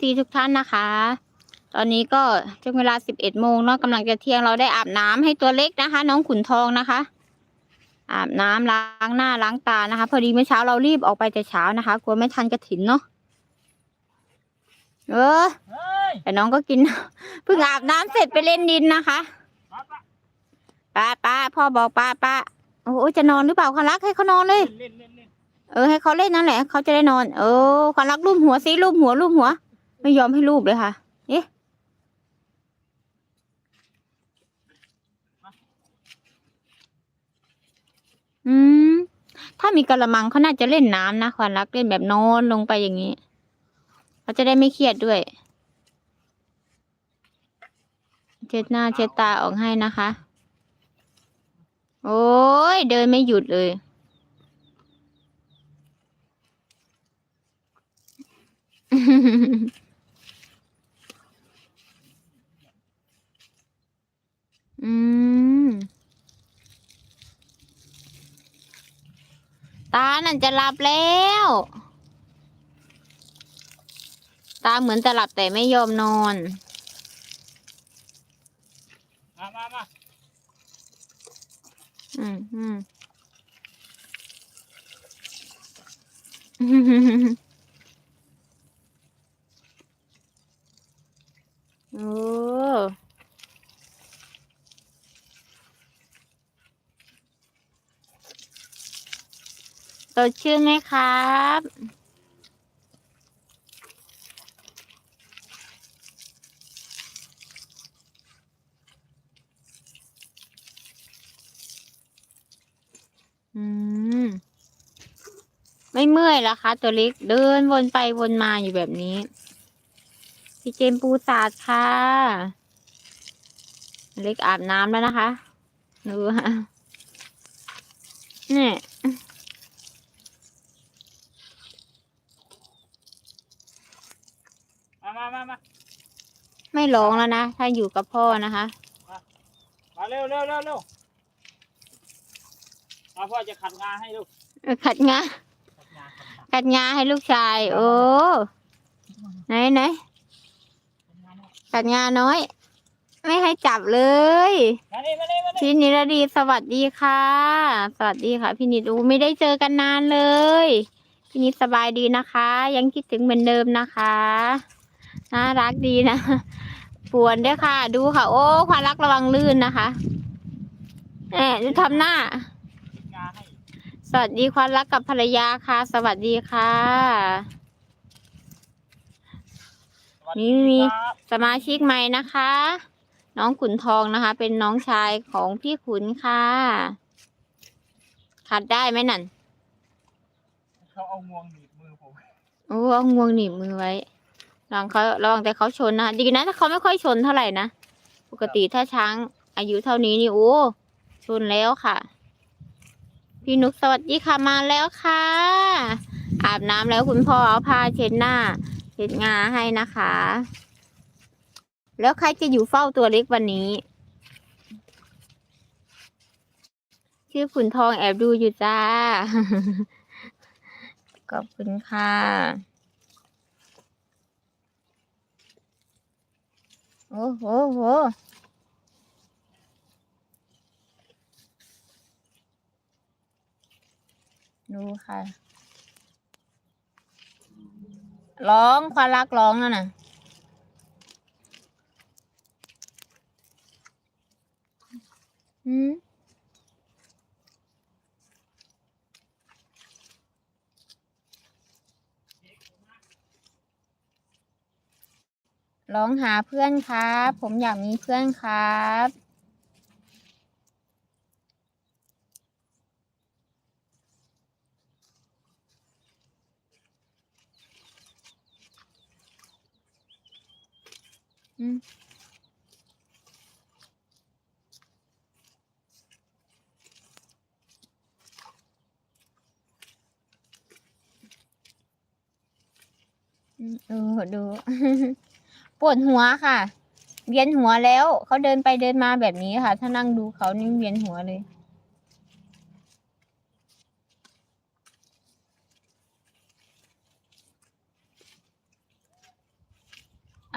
FC ทุกท่านนะคะ ตอนนี้ก็ช่วงเวลา11โมงเนาะกำลังจะเที่ยงเราได้อาบน้ำให้ตัวเล็กนะคะ น้องขุนทองนะคะ อาบน้ำล้างหน้าล้างตานะคะ พอดีเมื่อเช้าเรารีบออกไปแต่เช้านะคะกลัวไม่ทันกระถินเนาะเออเฮ้ยแต่น้องก็กินเพิ่งอาบน้ำเสร็จไปเล่นดินนะคะมาปะป้าป้าพ่อบอกป้าป้าโอ้โหจะนอนหรือเปล่าคันรักให้เขานอนเลยเล่นเล่นเล่นเออให้เขาเล่นนั่นแหละเขาจะได้นอน เออคันรักรูปหัวซิรูปหัวรูปหัว ไม่ยอมให้รูปเลยค่ะ เอ๊ะอืม ถ้ามีกระมังเขาน่าจะเล่นน้ำนะควันรักเล่นแบบนอนลงไปอย่างนี้เขาจะได้ไม่เครียดด้วย เช็ดหน้าเช็ดตาออกให้นะคะ โอ้ยเดินไม่หยุดเลย อืม ตานั่นจะหลับแล้ว ตาเหมือนจะหลับแต่ไม่ยอมนอน มามามาอืมอืม โอ้ส ดชื่นไหมครับ อืม ไม่เมื่อยเหรอคะ ตัวเล็กเดินวนไปวนมาอยู่แบบนี้ พี่เจมปูศาสตร์ค่ะ เล็กอาบน้ำแล้วนะคะ ดูฮะเนี่ย มามามามา ไม่ร้องแล้วนะ ถ้าอยู่กับพ่อนะคะ มาเร็วเร็วเร็วเร็วมาพ่อจะขัดงานให้ลูกเออขัดงาขัดงานขัดงานขัดงาให้ลูกชาย โอ้ไหนไหนขัดงานให้ขัดงาน้อย ไม่ให้จับเลยมานี่มานี่มานี่พี่นิรดีสวัสดีค่ะ สวัสดีค่ะ พี่นิดอูไม่ได้เจอกันนานเลยพี่นิดสบายดีนะคะ ยังคิดถึงเหมือนเดิมนะคะ น่ารักดีนะ ปวนด้วยค่ะ ดูค่ะ โอ้ความรักระวังลื่นนะคะแหมจะทำหน้าขัดงานให้สวัสดีความรักกับภรรยาค่ะ สวัสดีค่ะสวัสมีดีมีครับสมาชิกใหม่นะคะ น้องขุนทองนะคะ เป็นน้องชายของพี่ขุนค่ะ ขัดได้ไหมนั่นเขาเอางวงหนีบมือผม โอ้เอางวงหนีบมือไว้ ลองเขาลองแต่เขาชนนะคะดีนะถ้าเขาไม่ค่อยชนเท่าไหร่นะ ปกติถ้าช้างอายุเท่านี้นี่โอ้ชนแล้วค่ะ พี่นุกสวัสดีค่ะมาแล้วค่ะ อาบน้ำแล้วคุณพ่อเอาผ้าเช็ดหน้าเช็ดงาให้นะคะ แล้วใครจะอยู่เฝ้าตัวเล็กวันนี้ ชื่อขุนทองแอบดูอยู่จ้าขอบคุณค่ะ โอ้โหโหดูค่ะ ร้องควารักร้องนั่นน่ะอืม ร้องหาเพื่อนครับ ผมอยากมีเพื่อนครับอืมอืมดูดู ปวดหัวค่ะ เวียนหัวแล้ว เขาเดินไปเดินมาแบบนี้ค่ะ ถ้านั่งดูเขานี่เวียนหัวเลย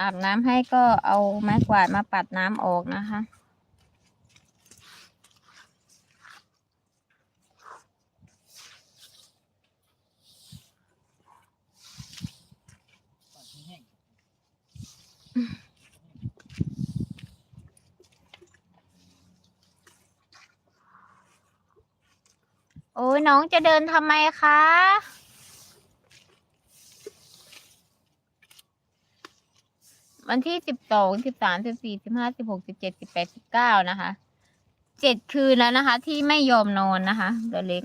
ออาบน้ำให้ก็เอาไม้กวาดมาปัดน้ำออกนะคะ ปัดให้แห้ง โอ้ยน้องจะเดินทำไมคะ วันที่สิบสองสิบสามสิบสี่สิบห้าสิบหกสิบเจ็ดสิบแปดสิบเก้านะคะเจ็ดคืนแล้วนะคะ ที่ไม่ยอมนอนนะคะตัวเล็ก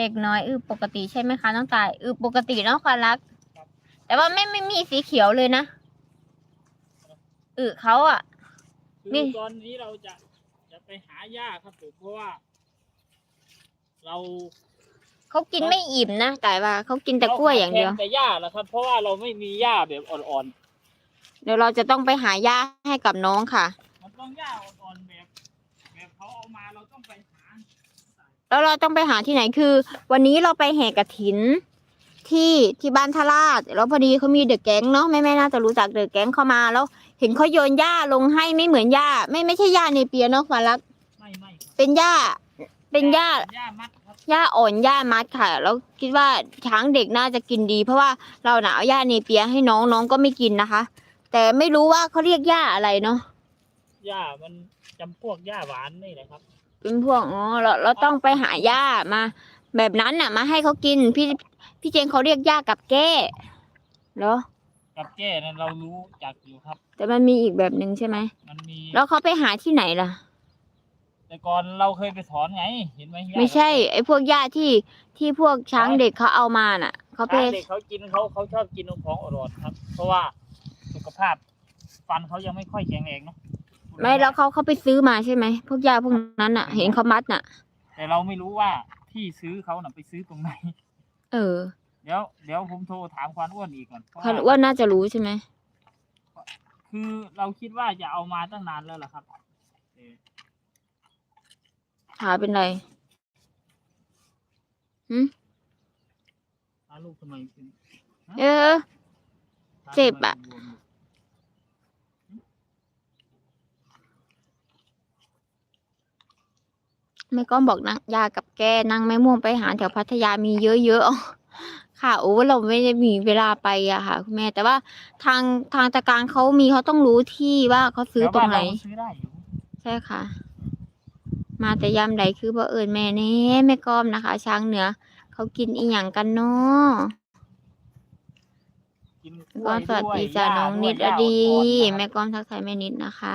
เด็กน้อยอือปกติใช่ไหมคะน้องตายอือปกติเนาะความรัก แต่ว่าไม่ไม่มีสีเขียวเลยนะอือเขาอะคือนี่ตอนนี้เราจะจะไปหาหญ้าครับผมเพราะว่า เราเขากินไม่อิ่มนะแต่ว่าเขากินแต่กล้วยอย่างเดียวรขแทนแต่หญ้าแหละครับ เพราะว่าเราไม่มีหญ้าแบบอ่อนเดี๋ยวเราจะต้องไปหาหญ้าให้กับน้องค่ะ ๆ มันต้องหญ้าอ่อนๆแบบ แบบเขาเอามาเราต้องไปหา แล้วเราต้องไปหาที่ไหนคือ วันนี้เราไปแห่กระถินที่ที่บ้านทาราชแล้วพอดีเขามีเดอะแก๊งเนาะแม่แม่ๆน่าจะรู้จักเดอะแก๊งเข้ามาแล้ว เห็นเขาโยนหญ้าลงให้ไม่เหมือนหญ้าไม่ไม่ใช่หญ้าในเปียเนาะฟารักไม่ไม่ครับเป็นหญ้าเป็นหญ้าหญ้ามัดครับหญ้าอ่อนหญ้ามัดค่ะ แล้วคิดว่าช้างเด็กน่าจะกินดี เพราะว่าเราหนาเอาหญ้าเนเปียให้น้องน้องก็ไม่กินนะคะ แต่ไม่รู้ว่าเขาเรียกหญ้าอะไรเนาะหญ้ามันจำพวกหญ้าหวานนี่แหละครับ เป็นพวกอ๋อเราเราต้องไปหาหญ้ามา แบบนั้นน่ะ มาให้เขากิน พี่พี่เจงเขาเรียกหญ้ากับแก้เหรอ กับแก้นั้นเรารู้จักอยู่ครับ แต่มันมีอีกแบบหนึ่งใช่ไหมมันมีแล้วเขาไปหาที่ไหนล่ะ แต่ก่อนเราเคยไปถอนไง เห็นไหมหญ้าไม่ใช่ไอ้พวกหญ้าที่ที่พวกช้างเด็กเขาเอามาน่ะเขาไป ช้างเด็กเขากินเขาเขาชอบกินของอ่อนๆครับ เพราะว่าสุขภาพ ฟันเขายังไม่ค่อยแข็งแรงเนาะ ไม่แล้วเขาเขาไปซื้อมาใช่ไหมพวกหญ้าพวกนั้นน่ะ เห็นเขามัดน่ะ แต่เราไม่รู้ว่าที่ซื้อเขาน่ะไปซื้อตรงไหน เออเดี๋ยวเดี๋ยวผมโทรถามควานอ้วนอีกก่อนเพราะคันอ้วนน่าจะรู้ใช่ไหมคือเราคิดว่าจะเอามาตั้งนานแล้วล่ะครับเออขาเป็นไรหาลูกทำไมเป็นเออ เจ็บอะ แม่ก้อมบอกนั่งยากับแกนั่งแม่ม่วงไปหาแถวพัทยามีเยอะๆค่ะโอ้เราไม่ได้มีเวลาไปอะค่ะคุณแม่ แต่ว่าทางทางตะการเขามีเขาต้องรู้ที่ว่าเขาซื้อตรงไหนแถวบ้าเาซื้อได้อยู่ใช่ค่ะ มาแต่ยามใดคือบ่เอิญแม่เน่แม่ก้อมนะคะ ช้างเหนือ เขากินอีหยังกันเนาะกินแม่ก้อมสวัสดีจ้าหญ้น้องนิดหญ้อดีอ่อนๆนะครับแม่ก้อมทักทายแม่นิดนะคะ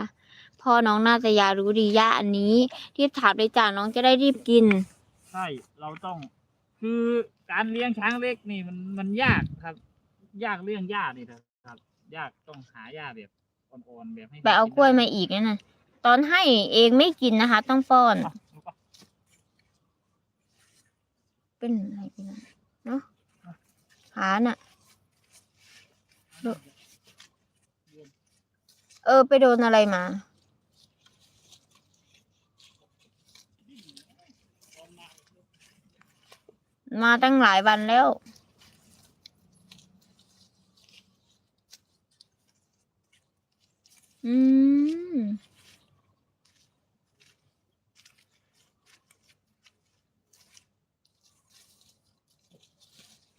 พ่อน้องน่าจะยารู้ดีย่าอันนี้รีบถามเลยจ้าน้องจะได้รีบกิน ใช่เราต้อง คือการเลี้ยงช้างเล็กนี่มันมันยากครับ ยากเรื่องหญ้านี่นะครับ ยากต้องหาหญ้าแบบอ่อนๆแบบให้ไปเอากล้วยมาอีกนั่นน่ะตอนให้เองไม่กินนะคะ ต้องป้อนอะลูกอะเป็นอะไรกันนะเนาะขาน่ะ เออ ไปโดนอะไรมา มาตั้งหลายวันแล้ว อืม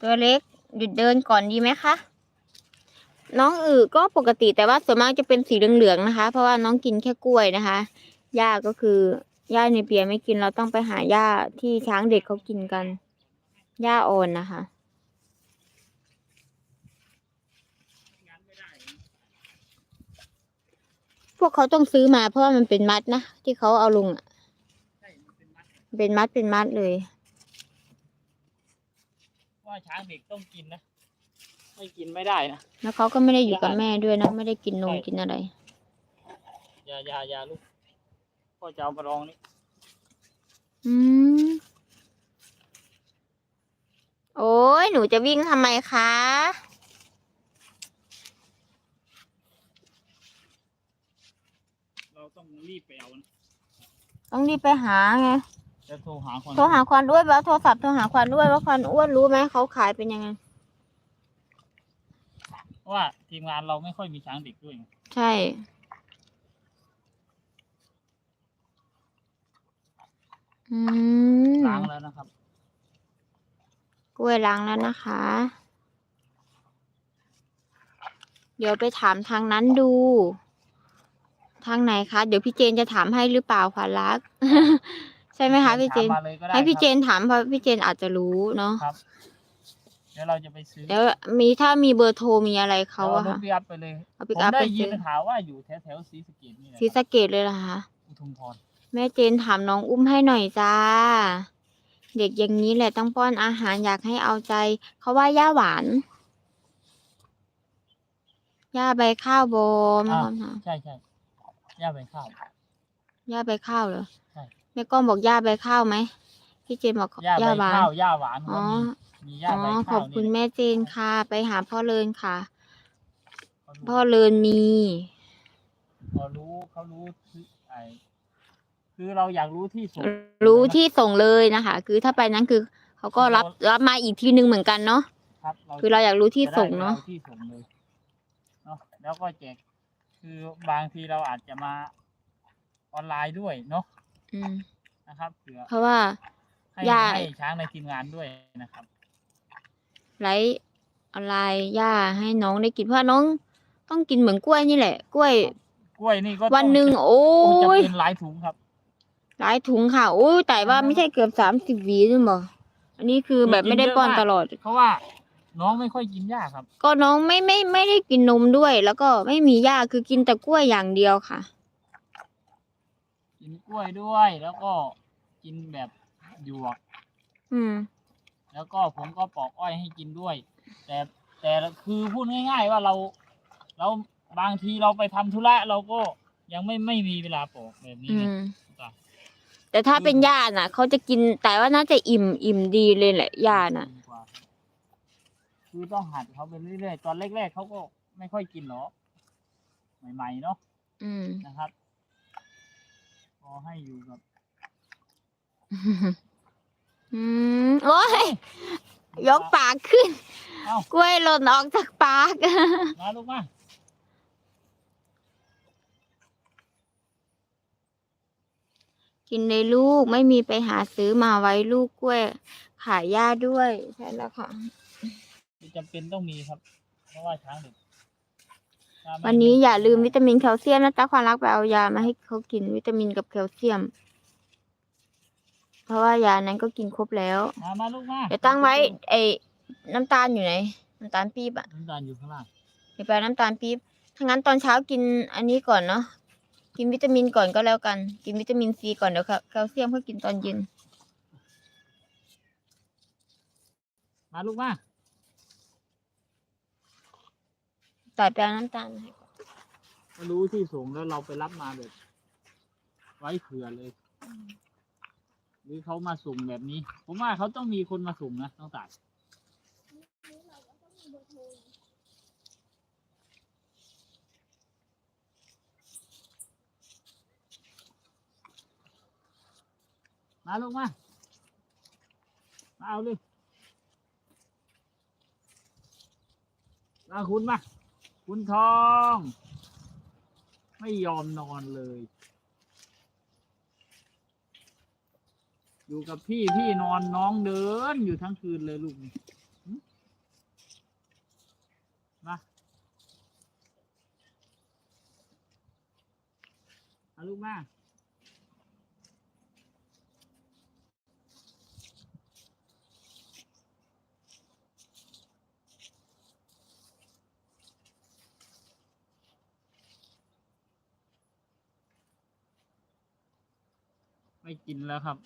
ตัวเล็ก หยุดเดินก่อนดีไหมคะ น้องอือก็ปกติแต่ว่าส่วนมากจะเป็นสีเหลืองๆนะคะ เพราะว่าน้องกินแค่กล้วยนะคะหญ้าก็คือหญ้าในเปียไม่กินเราต้องไปหาหญ้าที่ช้างเด็กเขากินกัน หญ้าอ่อนนะคะพวกเขาต้องซื้อมาเพราะว่ามันเป็นมัดนะ ที่เขาเอาลงอะใช่มันเป็นมัดเป็นมัดเป็นมัดเลย ว่าช้างเด็กต้องกินนะ ไม่กินไม่ได้นะ แล้วเขาก็ไม่ได้อยู่กับแม่ด้วยนะ ไม่ได้กินนมใช่กินอะไร อย่าอย่าอย่าลูกพ่อจะเอามาลองนี่ อืม โอ้ยหนูจะวิ่งทำไมคะ เราต้องรีบไปเอานะต้องรีบไปหาไง จะโทรหาคนโทรหาควันอ้วนแล้วโทรศัพท์โทรหาควันอ้วนว่าควันอ้วนรู้ไหมเขาขายเป็นยังไง เพราะว่าทีมงานเราไม่ค่อยมีช้างเด็กด้วยไงใช่ อืม ล้างแล้วนะครับ กล้วยล้างแล้วนะคะ เดี๋ยวไปถามทางนั้นดู ทางไหนคะ เดี๋ยวพี่เจนจะถามให้หรือเปล่าขวัญรัก ใช่ไหมคะพี่เจน ถามมาลยก็ได้ให้พี่เจนถามเพราะพี่เจนอาจจะรู้เนาะ ครับ เดี๋ยวเราจะไปซื้อเดี๋ยวมีถ้ามีเบอร์โทรมีอะไรเขาอาอะรถค่ะพี่อัพไปเลยเอาผปิกมอัพได้ไปยิซื้นอข่าวว่าอยู่แถวแถวๆศรีสะเกดนี่แหละศรีสะเกดเลยเหรอคะ อุทุมพรแม่เจนถามน้องอุ้มให้หน่อยจ้า เด็กอย่างนี้แหละต้องป้อนอาหารอยากให้เอาใจ เขาว่าย่าหวานย่าใบข้าวบอมอ่าคำถามใช่ใช่ย่าไปข้าว ย่าใบข้าวเหรอใช่ แม่ก้อมบอกย่าใบข้าวไหมพี่เจนบอกย่าย่าใบหวานข้าวย่าหวานอ๋ก็อมีมีย่าอ๋อใบขข้าอวบคุณนี่แม่เจนค่ะ ไปหาพ่อเลินค่ะเขาพ่อรู้เลินมี เขารู้เขารู้ที่ไอ คือเราอยากรู้ที่สุดรู้ที่ส่งเลยนะคะ คือถ้าไปนั้นคือเขาก็รับรับมาอีกทีนึงเหมือนกันเนาะครับคือเราอยากรู้ที่จะได้ส่งเนาะอที่ส่งเลยเนาะแล้วก็แจกคือบางทีเราอาจจะมาออนไลน์ด้วยเนาะอืมนะครับเผื่อเพราะว่าให้ย่าให้ช้างในทีมงานด้วยนะครับไลฟ์ออนไลน์ย่าให้น้องได้กินเพราะน้องต้องกินเหมือนกล้วยนี่แหละ กล้วย กล้วยนี่ก็วันหนึ่งต้องโอ้จะยเป็นหลายถุงครับ หลายถุงค่ะโอ้ยแต่ว่าอ่าไม่ใช่เกือบสามสิบหวีใช่ไหมอันนี้คือแบบไม่ได้ป้อนตลอด เพราะว่า น้องไม่ค่อยกินหญ้าครับ ก็น้องไม่ไม่ไม่ได้กินนมด้วย แล้วก็ไม่มีย่าคือกินแต่กล้วยอย่างเดียวค่ะ กินกล้วยด้วยแล้วก็กินแบบหยวก อืม แล้วก็ผมก็ปอกอ้อยให้กินด้วย แต่แต่คือพูดง่าย ๆ ว่าเรา เราบางทีเราไปทำธุระเราก็ ยังไม่ไม่มีเวลาปอกแบบนี้อืไงม จ้ะแต่ถ้าเป็นย่าน่ะเขาจะกินแต่ว่าน่าจะอิ่มอิ่มดีเลยแหละย่าน่ะ ดีกว่าคือต้องหัดเขาไปเรื่อยๆตอนแรกๆเขาก็ไม่ค่อยกินหรอกใหม่ๆเนาะอืม นะครับพอให้อยู่กับอืมโอ้ยยกปากขึ้น เอ้ากล้วยหล่นออกจากปาก มาลูกมา กินเลยลูกไม่มีไปหาซื้อมาไว้ลูกกล้วย ขายย่าด้วยใช่แล้วค่ะจำเป็นต้องมีครับ เพราะว่าช้างเด็กถ้ไม่วันนี้อย่าลืมวิตามินแคลเซียมนะจ๊ะความรักไปเอายามาให้เขากินวิตามินกับแคลเซียม เพราะว่ายานั้นก็กินครบแล้วมามาลูกมาเดี๋ยวตั้งไว้ ไอ้น้ำตาลอยู่ไหนน้ำตาลปี๊บอะน้ำตาลอยู่ข้างล่างเดี๋ยวไปเอาน้ำตาลปี๊บถ้างั้นตอนเช้ากินอันนี้ก่อนเนาะ กินวิตามินก่อนก็แล้วกัน กินวิตามินซีก่อนเดี๋ยวแคลเซียมค่อยกินตอนเย็น มาลูกมาตัดไปเอาน้ำตาลให้ก็รู้ที่ส่งแล้วเราไปรับมาแบบ ไว้เผื่อเลย หรือเขามาส่งแบบนี้ ผมว่าเขาต้องมีคนมาส่งนะน้องตา มาลูกมา มาเอาเลยมาคุณมา คุณทอง ไม่ยอมนอนเลย อยู่กับพี่พี่นอนน้องเดินอยู่ทั้งคืนเลยลูกนี่มาเอาลูกมา ไม่กินแล้วครับ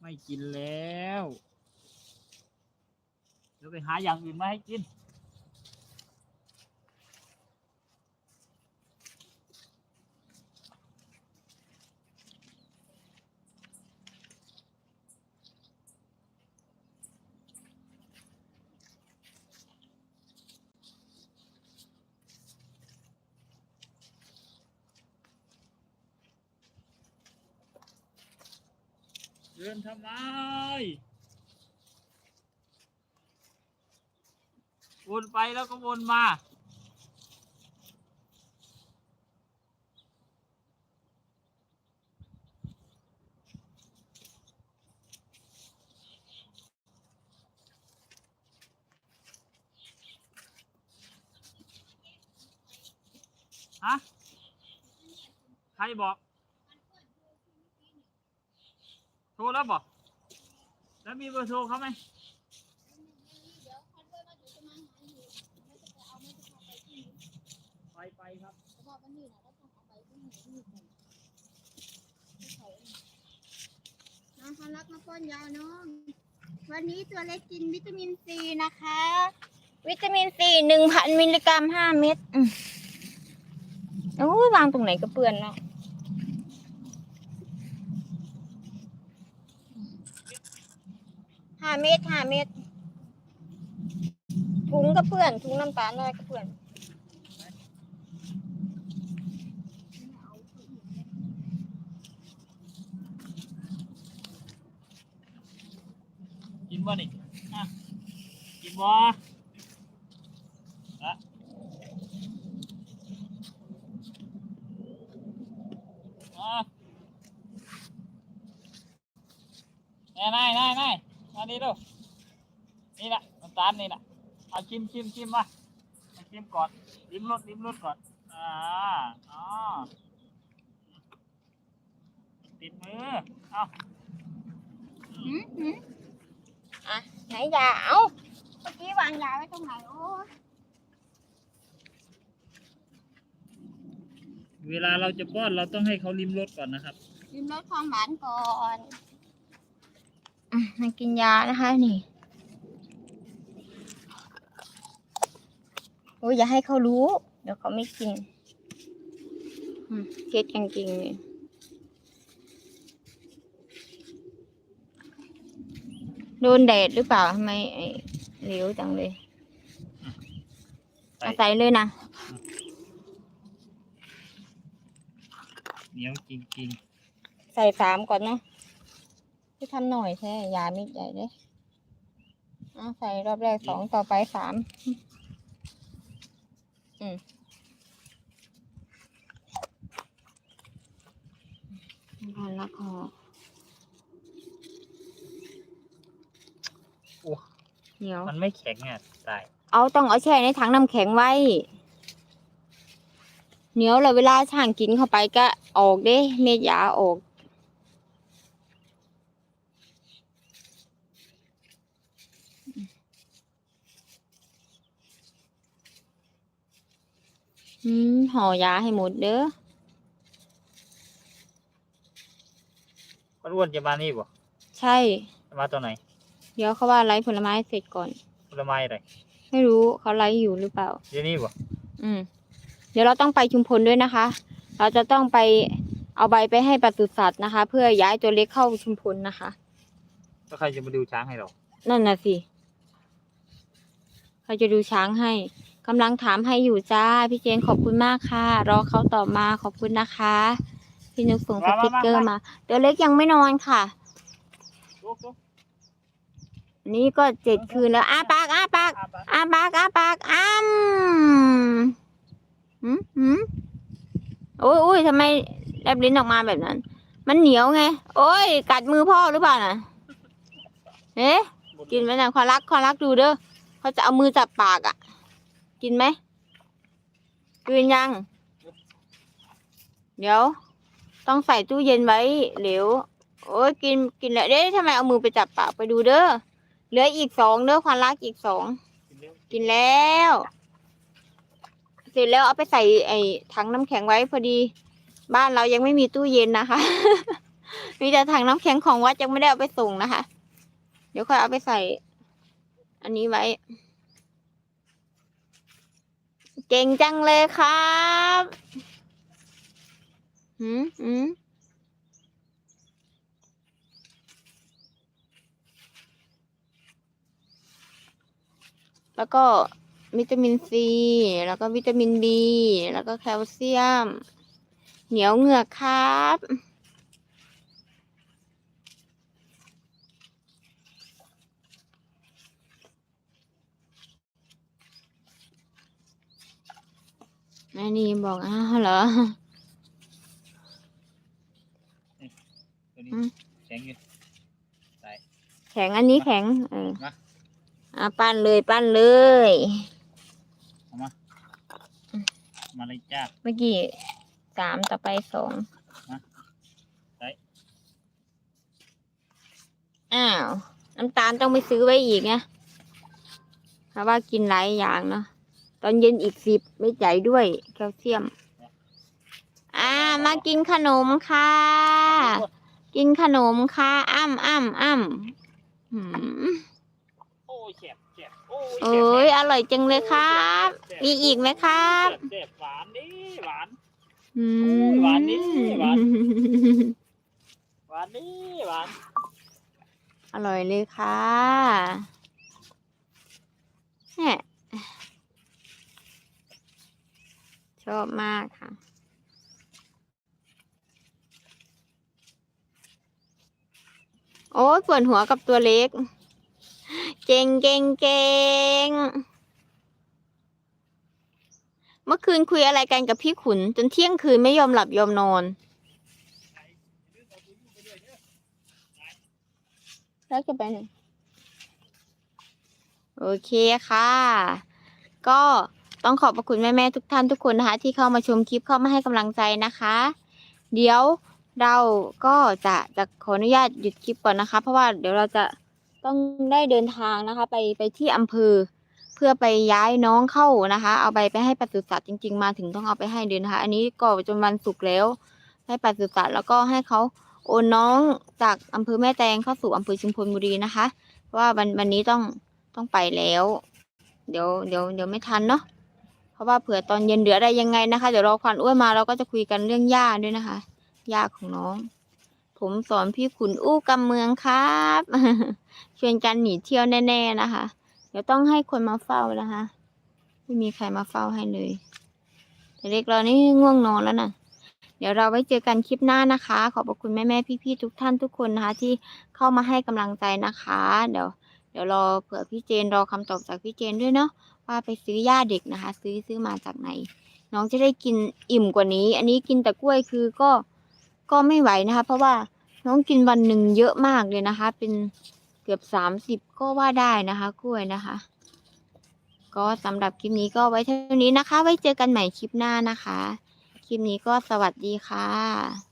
ไม่กินแล้ว เดี๋ยวไปหาอย่างอื่นมาให้กิน ทำไมวนไปแล้วก็วนมา ฮะ ใครบอก โทรแล้วบอก แล้วมีเบ อร์โทรเขาไหมไปไปครับน้องเขารักมาป้อนยาวน้อง วันนี้ตัวเล็กกินวิตามินซีนะคะ วิตามินซีหนึ่งพันมิลลิกรัมห้าเม็ด อืมโอ้ยวางตรงไหนก็เปื้อนเนาะ ห้าเม็ดห้าเม็ดถุงก็เปื้อนถุงน้ำตาลอะไรก็เปื้อนกินบ่นี่อะกินบ่อะอะนายนายนาย มาดีดูนี่แหละน้ำตาลนี่แหละเอาชิมชิมชิมมาเอาชิมก่อนลิ้มรสลิ้มรสก่อนอ่าอ๋อติดมือเอาหืมหืมไหนยาเอาเมื่อกี้วางยาไว้ตรงไหนโอ้ยเวลาเราจะป้อนเราต้องให้เขาลิ้มรสก่อนนะครับลืมลดความหวานก่อนอะ มากินยานะคะนี่โอ้ยอย่าให้เขารู้ เดี๋ยวเขาไม่กินอืมเก็ดจริงๆเลยโดนแดดหรือเปล่าทำไมไอ้เหลวจังเลยใส่เอาใส่เลยนะเหนียวจริงใส่สามก่อนเนาะ ที่ทำหน่อยใช่ยามิดใหญ่เลยเอาใส่รอบแรกสองต่อไปสามอืมพันละคอโอ้เหนียวๆมันไม่แข็งอะตายเอาต้องเอาแช่ในถังน้ำแข็งไว้ เหนียวแล้วเวลาช่างกินเข้าไปก็ออกเด้ เม็ดยาออก อืมห่อยาให้หมดเด้อป้าอ้วนจะมานี่บ่ใช่ จะมาตัวไหน เดี๋ยวเขาว่าไลฟ์ผลไม้เสร็จก่อน ผลไม้อะไรไม่รู้เขาไลฟ์อยู่หรือเปล่า เดี๋ยวนี้บ่อืม เดี๋ยวเราต้องไปชุมพลด้วยนะคะ เราจะต้องไปเอาใบไปให้ปศุสัตว์นะคะ เพื่อย้ายตัวเล็กเข้าชุมพลนะคะ แล้วใครจะมาดูช้างให้เรา นั่นน่ะสิ เขาจะดูช้างให้ กำลังถามให้อยู่จ้า พี่เจนขอบคุณมากค่ะ รอเขาตอบมาขอบคุณนะคะ พี่นุ๊กส่งสติกเกอร์มาตัวเล็กยังไม่นอนค่ะ นี่ก็เจ็ดคืนแล้วอ้าปากอ้าปากอาปากอ้าปากอ้าปาหืมหืมโอ้ยโอ้ยทำไมแลบลิ้นออกมาแบบนั้น มันเหนียวไง โอ้ย กัดมือพ่อหรือเปล่าน่ะเอ๊ะกินไหนะขอรักขอรักดูเด้อเขาจะเอามือจับปากอะ กินไหมกินยัง เดี๋ยว ต้องใส่ตู้เย็นไว้เหลวโอ้ยกินกินแล้วเด้ทำไมเอามือไปจับปากไปดูเด้อเหลืออีกสองเด้อควานรักอีกสองกินแล้ว เสร็จแล้วเอาไปใส่ไอ้ถังน้ำแข็งไว้พอดี บ้านเรายังไม่มีตู้เย็นนะคะ มีแต่ถังน้ำแข็งของวัดยังไม่ได้เอาไปส่งนะคะ เดี๋ยวค่อยเอาไปใส่ อันนี้ไว้ เก่งจังเลยครับหืมหืมแล้วก็วิตามินซี แล้วก็วิตามินบี แล้วก็แคลเซียม เหนียวเหงือกครับ แม่นีบอกอ้าวเหรอ ตัวนี้อืม แข็งอยู่ แข็งอันนี้แข็ง เออมาอะปั้นเลยปั้นเลย มาเลยจ้า เมื่อกี้สามต่อไปสองมาได้อ้าว น้ำตาลต้องไปซื้อไว้อีกไงเพราะว่ากินหลายอย่างเนาะ ตอนเย็นอีกสิบไม่ใจายด้วย แคลเซียม อ่า มากินขนมค่ะ กินขนมค่ะ อ้ำอ้ำอ้ำหืมโอ้ยแฉบแฉบโอ้ยเอ้ยอร่อยจังเลยครับ มีอีกไหมครับแฉบหวานดิหวานอืโอ้ยหวานนี่หวานมหวานดิหวาน อร่อยเลยค่ะแหมช อบมากค่ะโอ้ยปวดหัวกับตัวเล็ก เก่งเก่งเก่งเมื่อคืนคุยอะไรกันกับพี่ขุน จนเที่ยงคืนไม่ยอมหลับยอมนอน แล้วจะไปไหนโอเคค่ะ ก็ ต้องขอบพระคุณแม่ๆทุกท่านทุกคนนะคะ ที่เข้ามาชมคลิปเข้ามาให้กำลังใจนะคะ เดี๋ยวเราก็จะจะขออนุญาตหยุดคลิปก่อนนะคะ เพราะว่าเดี๋ยวเราจะต้องได้เดินทางนะคะ ไปไปที่อำเภอ เพื่อไปย้ายน้องเข้านะคะ เอาไปไปให้ปศุสัตว์จริง ๆ มาถึงต้องเอาไปให้เดินนะคะ อันนี้ก็จนวันศุกร์แล้ว ให้ปศุสัตว์แล้วก็ให้เขาโอนน้องจากอำเภอแม่แตงเข้าสู่อำเภอชุมพลบุรีนะคะ เพราะว่าวันวันนี้ต้องต้องไปแล้ว เดี๋ยวเดี๋ยวเดี๋ยวไม่ทันเนาะ ราะว่าเผื่อตอนเย็นเหลืออะไรยังไงนะคะ เดี๋ยวรอควันอ้วนมาเราก็จะคุยกันเรื่องย่าด้วยนะคะย่าของน้อง ผมสอนพี่ขุนอู้กำเมืองครับชวนกันหนีเที่ยวแน่ๆนะคะ เดี๋ยวต้องให้คนมาเฝ้านะคะ ไม่มีใครมาเฝ้าให้เลยแต่เด็กเรานี่ง่วงนอนแล้วนะเดี๋ยวเราไว้เจอกันคลิปหน้านะคะ ขอบพระคุณแม่ๆพี่ๆทุกท่านทุกคนนะคะ ที่เข้ามาให้กำลังใจนะคะ เดี๋ยว เดี๋ยวรอเผื่อพี่เจนรอคำตอบจากพี่เจนด้วยเนาะ ว่าไปซื้อย่าเด็กนะคะ ซื้อซื้อมาจากไหน น้องจะได้กินอิ่มกว่านี้ อันนี้กินแต่กล้วยคือก็ก็ไม่ไหวนะคะ เพราะว่าน้องกินวันหนึ่งเยอะมากเลยนะคะ เป็นเกือบสามสิบก็ว่าได้นะคะ กล้วยนะคะ ก็สำหรับคลิปนี้ก็ไว้เท่านี้นะคะ ไว้เจอกันใหม่คลิปหน้านะคะ คลิปนี้ก็สวัสดีค่ะ